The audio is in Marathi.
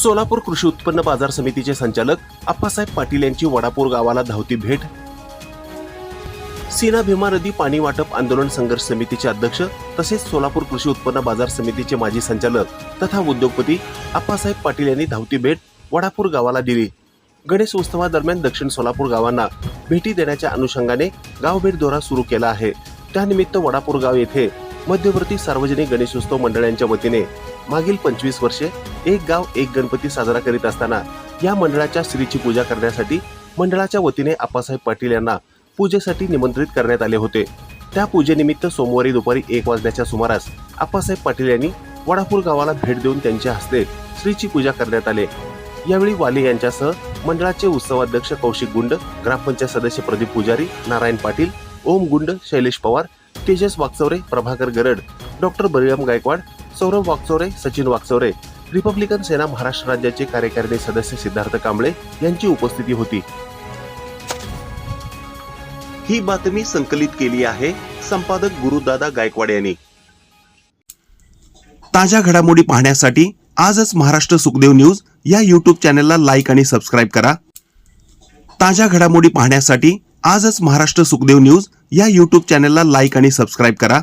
सोलापूर कृषी उत्पन्न बाजार समितीचे संचालक आप्पासाहेब पाटील यांची वडापूर गावाला धावती भेट. सीना भीमा नदी पाणी वाटप आंदोलन संघर्ष समितीचे अध्यक्ष तसेच सोलापूर कृषी उत्पन्न बाजार समितीचे माजी संचालक तथा उद्योगपती आप्पासाहेब पाटील यांनी धावती भेट वडापूर गावाला दिली. गणेश उत्सवादरम्यान दक्षिण सोलापूर गावांना भेटी देण्याच्या अनुषंगाने गावभेट दौरा सुरू केला आहे. त्यानिमित्त वडापूर गाव येथे मध्यवर्ती सार्वजनिक गणेशोत्सव मंडळांच्या वतीने मागील पंचवीस वर्षे एक गाव एक गणपती साजरा करीत असताना या मंडळाच्या श्रीची पूजा करण्यासाठी मंडळाच्या वतीने आप्पासाहेब पाटील यांना पूजेसाठी निमंत्रित करण्यात आले होते. त्या पूजेनिमित्त सोमवारी दुपारी एक वाजण्याच्या सुमारास आप्पासाहेब पाटील यांनी वडापूर गावाला भेट देऊन त्यांच्या हस्ते श्रीची पूजा करण्यात आले. यावेळी वाले यांच्यासह मंडळाचे उत्सवाध्यक्ष कौशिक गुंड ग्रामपंचायत सदस्य प्रदीप पुजारी नारायण पाटील ओम गुंड शैलेश पवार तेजस वागचौरे प्रभाकर गरड डॉक्टर बलिराम गायकवाड सौरभ वाकचोरे सचिन वाकचोरे रिपब्लिकन सेना महाराष्ट्र राज्याचे कार्यकारिणी सदस्य सिद्धार्थ कांबळे यांची उपस्थिती होती. ही बातमी संकलित केली आहे संपादक गुरुदादा गायकवाड यांनी. ताज्या घडामोडी पाहण्यासाठी आजच महाराष्ट्र सुखदेव न्यूज या यूट्यूब चॅनलला लाईक आणि सबस्क्राईब करा. ताज्या घडामोडी पाहण्यासाठी आजच महाराष्ट्र सुखदेव न्यूज या यूट्यूब चॅनलला लाईक आणि सबस्क्राईब करा.